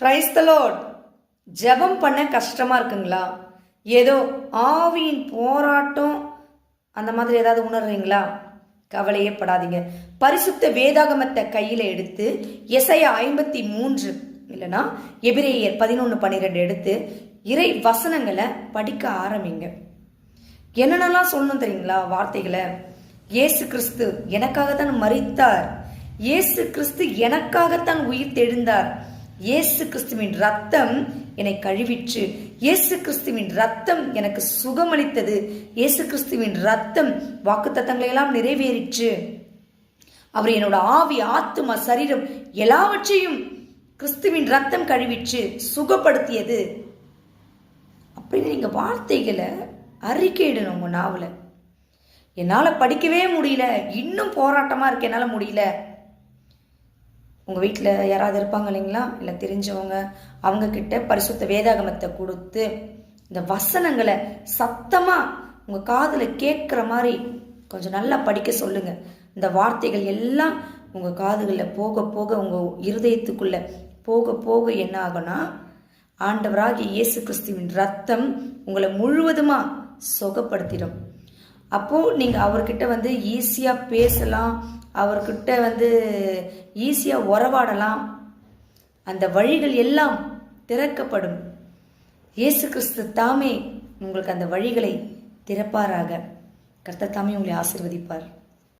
கிரைஸ்தலோட் ஜெபம் பண்ண கஷ்டமாக இருக்குங்களா? ஏதோ ஆவியின் போராட்டம் அந்த மாதிரி ஏதாவது உணர்றீங்களா? கவலையே படாதீங்க. பரிசுத்த வேதாகமத்தை கையில் எடுத்து எசையா ஐம்பத்தி மூன்று இல்லைன்னா எபிரேயர் பதினொன்று பன்னிரெண்டு எடுத்து இறை வசனங்களை படிக்க ஆரம்பிங்க. என்னென்னலாம் சொல்லணும் தெரியுங்களா வார்த்தைகளை? இயேசு கிறிஸ்து எனக்காகத்தான் மறித்தார் இயேசு கிறிஸ்து எனக்காகத்தான் உயிர் தெழுந்தார். இயேசு கிறிஸ்துவின் ரத்தம் என்னை கழுவிற்று. இயேசு கிறிஸ்துவின் ரத்தம் எனக்கு சுகமளித்தது. இயேசு கிறிஸ்துவின் ரத்தம் வாக்குத்தத்தங்களை எல்லாம் நிறைவேறிற்று. அவர் என்னோட ஆவி ஆத்துமா சரீரம் எல்லாவற்றையும் கிறிஸ்துவின் ரத்தம் கழுவிற்று சுகப்படுத்தியது. அப்படின்னு நீங்கள் வார்த்தைகளை அறிக்கையிடணும் உங்கள் நாவலை. என்னால் படிக்கவே முடியல. இன்னும் போராட்டமாக இருக்கு என்னால் முடியல. உங்கள் வீட்டில் யாராவது இருப்பாங்க இல்லைங்களா? இல்லை தெரிஞ்சவங்க அவங்கக்கிட்ட பரிசுத்த வேதாகமத்தை கொடுத்து இந்த வசனங்களை சத்தமாக உங்கள் காதில் கேட்குற மாதிரி கொஞ்சம் நல்லா படிக்க சொல்லுங்கள் இந்த வார்த்தைகள் எல்லாம் உங்கள் காதுகளில் போக போக உங்கள் இருதயத்துக்குள்ளே போக போக என்ன ஆகும்னா ஆண்டவராகிய இயேசு கிறிஸ்துவின் ரத்தம் உங்களை முழுவதுமாக சுகப்படுத்திடும். அப்போது நீங்கள் அவர்கிட்ட வந்து ஈஸியாக பேசலாம் அவர்கிட்ட வந்து ஈஸியாக உறவாடலாம். அந்த வழிகள் எல்லாம் திறக்கப்படும். இயேசு கிறிஸ்து தாமே உங்களுக்கு அந்த வழிகளை திறப்பாராக. கர்த்தர் தாமே உங்களை ஆசிர்வதிப்பார்.